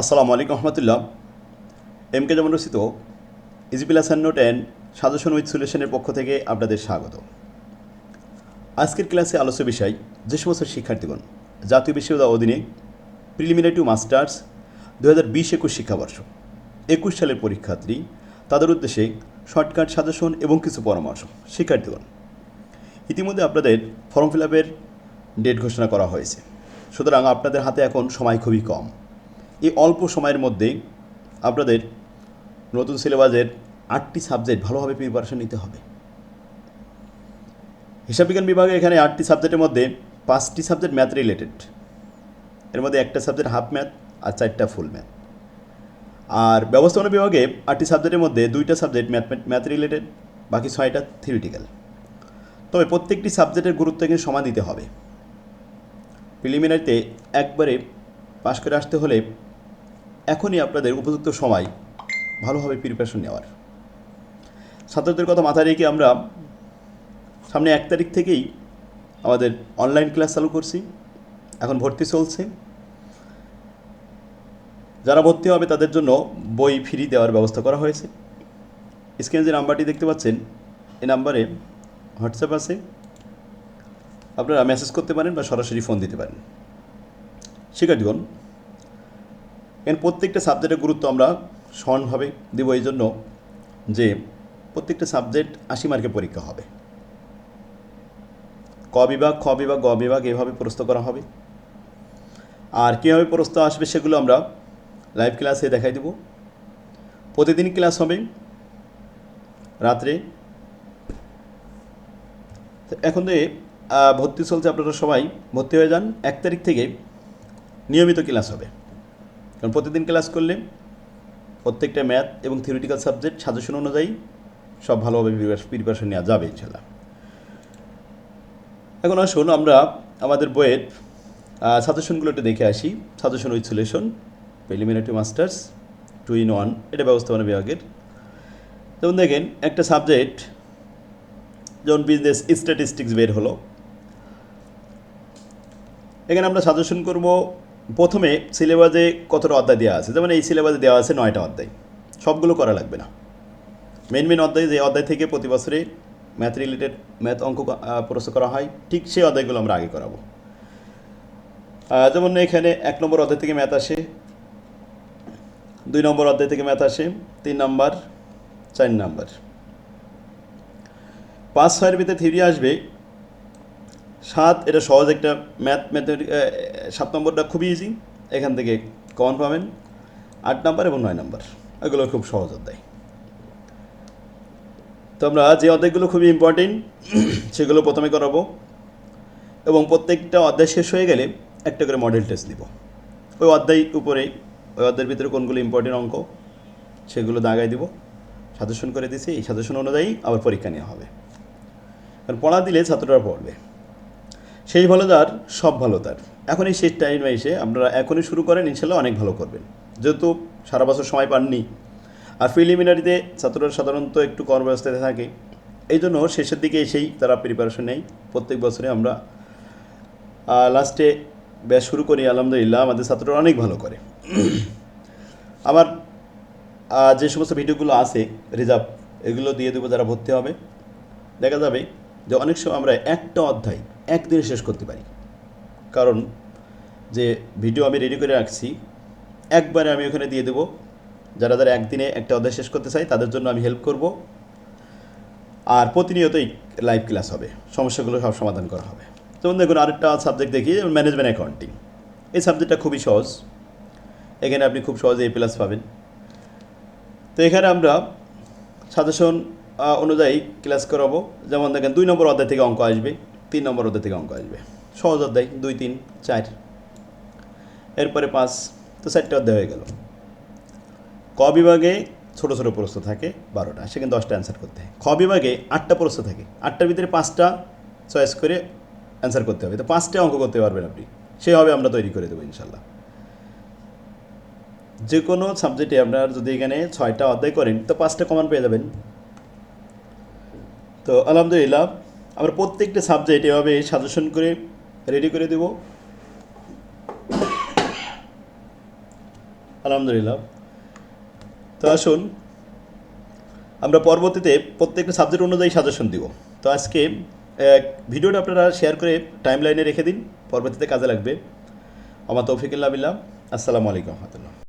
আসসালামু আলাইকুম রহমতুল্লাহ। M K যেমন রচিত easy plus and note and suggestion with সলিউশনের পক্ষ থেকে আপনাদের স্বাগত। আজকের ক্লাসে আলোচ্য বিষয় যে সমস্ত শিক্ষার্থীগণ জাতীয় বিশ্ববিদ্যালয় অধীনে প্রিলিমিনারি টু মাস্টার্স দু হাজার বিশ একুশ শিক্ষাবর্ষ একুশ সালের পরীক্ষার্থী তাদের উদ্দেশ্যে শর্টকাট সাজেশন এবং কিছু পরামর্শ শিক্ষার্থীগণ। ইতিমধ্যে আপনাদের ফর্ম ফিল আপের ডেট ঘোষণা করা হয়েছে। সুতরাং আপনাদের হাতে এখন সময় খুবই কম। এই অল্প সময়ের মধ্যে আপনাদের নতুন সিলেবাসের আটটি সাবজেক্ট ভালোভাবে প্রিপারেশন নিতে হবে। হিসাব বিজ্ঞান বিভাগে এখানে আটটি সাবজেক্টের মধ্যে পাঁচটি সাবজেক্ট ম্যাথ রিলেটেড এর মধ্যে একটা সাবজেক্ট হাফ ম্যাথ আর চারটা ফুল ম্যাথ আর ব্যবস্থাপনা বিভাগে আটটি সাবজেক্টের মধ্যে দুইটা সাবজেক্ট ম্যাথ ম্যাথ রিলেটেড বাকি ছয়টা থিওরিটিক্যাল তবে প্রত্যেকটি সাবজেক্টের গুরুত্ব কিন্তু সমান দিতে হবে। প্রিলিমিনারিতে একবারে পাশ করে আসতে হলে এখনই আপনাদের উপযুক্ত সময়, ভালোভাবে প্রিপারেশন নেওয়ার। ছাত্রদের কথা মাথায় রেখে আমরা সামনে এক তারিখ থেকেই আমাদের অনলাইন ক্লাস চালু করছি, এখন ভর্তি চলছে। যারা ভর্তি হবে তাদের জন্য বই ফ্রি দেওয়ার ব্যবস্থা করা হয়েছে। স্ক্রিনে যে নাম্বারটি দেখতে পাচ্ছেন, এই নাম্বারে হোয়াটসঅ্যাপ আছে। আপনারা মেসেজ করতে পারেন বা সরাসরি ফোন দিতে পারেন। শিক্ষার্থীগণ এর প্রত্যেকটা সাবজেক্টের গুরুত্ব আমরা সমানভাবে দেব এই জন্য যে প্রত্যেকটা সাবজেক্ট আশি মার্কে পরীক্ষা হবে। ক বিভাগ খ বিভাগ গ বিভাগ এভাবে প্রস্ত করা হবে। আর কীভাবে প্রস্ত আসবে সেগুলো আমরা লাইভ ক্লাসে দেখাই দেব। প্রতিদিন ক্লাস হবে রাত্রে। এখন আহ, ভর্তি চলছে আপনারা সবাই ভর্তি হয়ে যান। এক তারিখ থেকে নিয়মিত ক্লাস হবে। কারণ প্রতিদিন ক্লাস করলে প্রত্যেকটা ম্যাথ এবং থিওরিটিক্যাল সাবজেক্ট সাজেশন অনুযায়ী সব ভালোভাবে প্রিপারেশন নেওয়া যাবে ইনশাল্লাহ এখন আসুন আমরা আমাদের বইয়ের সাজেশনগুলো একটু দেখে আসি। Suggestion with solution preliminary masters two in one এটা ব্যবস্থাপনা বিভাগের। যেমন দেখেন, একটা সাবজেক্ট যেমন বিজনেস স্ট্যাটিস্টিক্স বের হলো, এখানে আমরা সাজেশন করব প্রথমে সিলেবাসে কতটা অধ্যায় দেওয়া আছে? যেমন এই সিলেবাসে দেওয়া আছে নয়টা অধ্যায়। সবগুলো করা লাগবে না। মেন মেন অধ্যায় যে অধ্যায় থেকে প্রতি বছরে ম্যাথ রিলেটেড ম্যাথ অঙ্ক প্রস্তুত করা হয়, ঠিক সেই অধ্যায়গুলো আমরা আগে করাবো। যেমন এখানে এক নম্বর অধ্যায় থেকে ম্যাথ আসে, দুই নম্বর অধ্যায় থেকে ম্যাথ আসে, তিন নম্বর, চার নম্বর। পাঁচ ছয়ের ভিতরে থিওরি আসবে সাত, এটা সহজ একটা ম্যাথ ম্যাথমেটিক সাত নম্বরটা খুবই ইজি এখান থেকে কমন পাবেন। আট নাম্বার এবং নয় নাম্বার। এগুলো খুব সহজ অধ্যায়। তো আমরা যে অধ্যায়গুলো খুবই ইম্পর্টেন্ট সেগুলো প্রথমে করাবো। এবং প্রত্যেকটা অধ্যায় শেষ হয়ে গেলে একটা করে মডেল টেস্ট দিব। ওই অধ্যায় উপরে, ওই অধ্যায়ের ভিতরে কোনগুলো ইম্পর্টেন্ট অঙ্ক, সেগুলো দাগাই দিব। সাজেশন করে দিছি এই সাজেশন অনুযায়ী আবার পরীক্ষা নেওয়া হবে। কারণ পড়া দিলে ছাত্ররা পড়বে। সেই ভালো তার সব ভালো তার এখন এই শেষ টাইমে এসে আপনারা এখনই শুরু করেন, ইনশাল্লাহ অনেক ভালো করবেন। যেহেতু সারা বছর সময় পাননি। আর প্রিলিমিনারিতে ছাত্ররা সাধারণত একটু কর্মব্যস্ততে থাকে। এই জন্য শেষের দিকে এসেই তারা প্রিপারেশন নেয়। প্রত্যেক বছরে আমরা লাস্টে ব্যাস শুরু করি, আলহামদুলিল্লাহ। আমাদের ছাত্ররা অনেক ভালো করে। আমার যে সমস্ত ভিডিওগুলো আছে, রিজার্ভ, এগুলো দিয়ে দেবো, যারা ভর্তি হবে। দেখা যাবে যে অনেক সময় আমরা একটা অধ্যায় একদিনে শেষ করতে পারি। কারণ যে ভিডিও আমি রেডি করে রাখছি, একবারে আমি ওখানে দিয়ে দেবো। যারা যারা একদিনে একটা অধ্যায় শেষ করতে চাই তাদের জন্য আমি হেল্প করব। আর প্রতিনিয়তই লাইভ ক্লাস হবে। সমস্যাগুলো সব সমাধান করা হবে। যেমন দেখুন, আরেকটা সাবজেক্ট দেখি, যেমন ম্যানেজমেন্ট অ্যাকাউন্টিং এই সাবজেক্টটা খুবই সহজ। এখানে আপনি খুব সহজে এ প্লাস পাবেন। তো এখানে আমরা সাজেশন অনুযায়ী ক্লাস করাবো। যেমন দেখেন, দুই নম্বর অধ্যায় থেকে অঙ্ক আসবে। তিন নম্বর অধ্যায় থেকে অঙ্ক আসবে। সহজ অধ্যায়, দুই, তিন, চার। এরপরে পাঁচ, তো চারটে অধ্যায় হয়ে গেল। ক বিভাগে ছোটো ছোটো প্রশ্ন থাকে, বারোটা। সেখানে দশটা অ্যান্সার করতে হয়। খ বিভাগে আটটা প্রশ্ন থাকে। আটটার ভিতরে পাঁচটা চয়েস করে অ্যান্সার করতে হবে। তো পাঁচটা অঙ্ক করতে পারবেন আপনি। সেভাবে আমরা তৈরি করে দেবো ইনশাল্লাহ। যে কোনো সাবজেক্টে আপনার যদি এখানে ছয়টা অধ্যায় করেন, তো পাঁচটা কমান পেয়ে যাবেন। তো আলহামদুলিল্লাহ আমরা প্রত্যেকটা সাবজেক্ট এভাবে সাজেশন করে রেডি করে দেব। আলহামদুলিল্লাহ। তো আসুন, আমরা পরবর্তীতে প্রত্যেকটা সাবজেক্ট অনুযায়ী সাজেশন দিব। তো আজকে ভিডিওটা আপনারা শেয়ার করে টাইম লাইনে রেখে দিন, পরবর্তীতে কাজে লাগবে। আমার তৌফিকুল্লাহ বিল্লাহ। আসসালামু আলাইকুম রহমতুল্লাহ।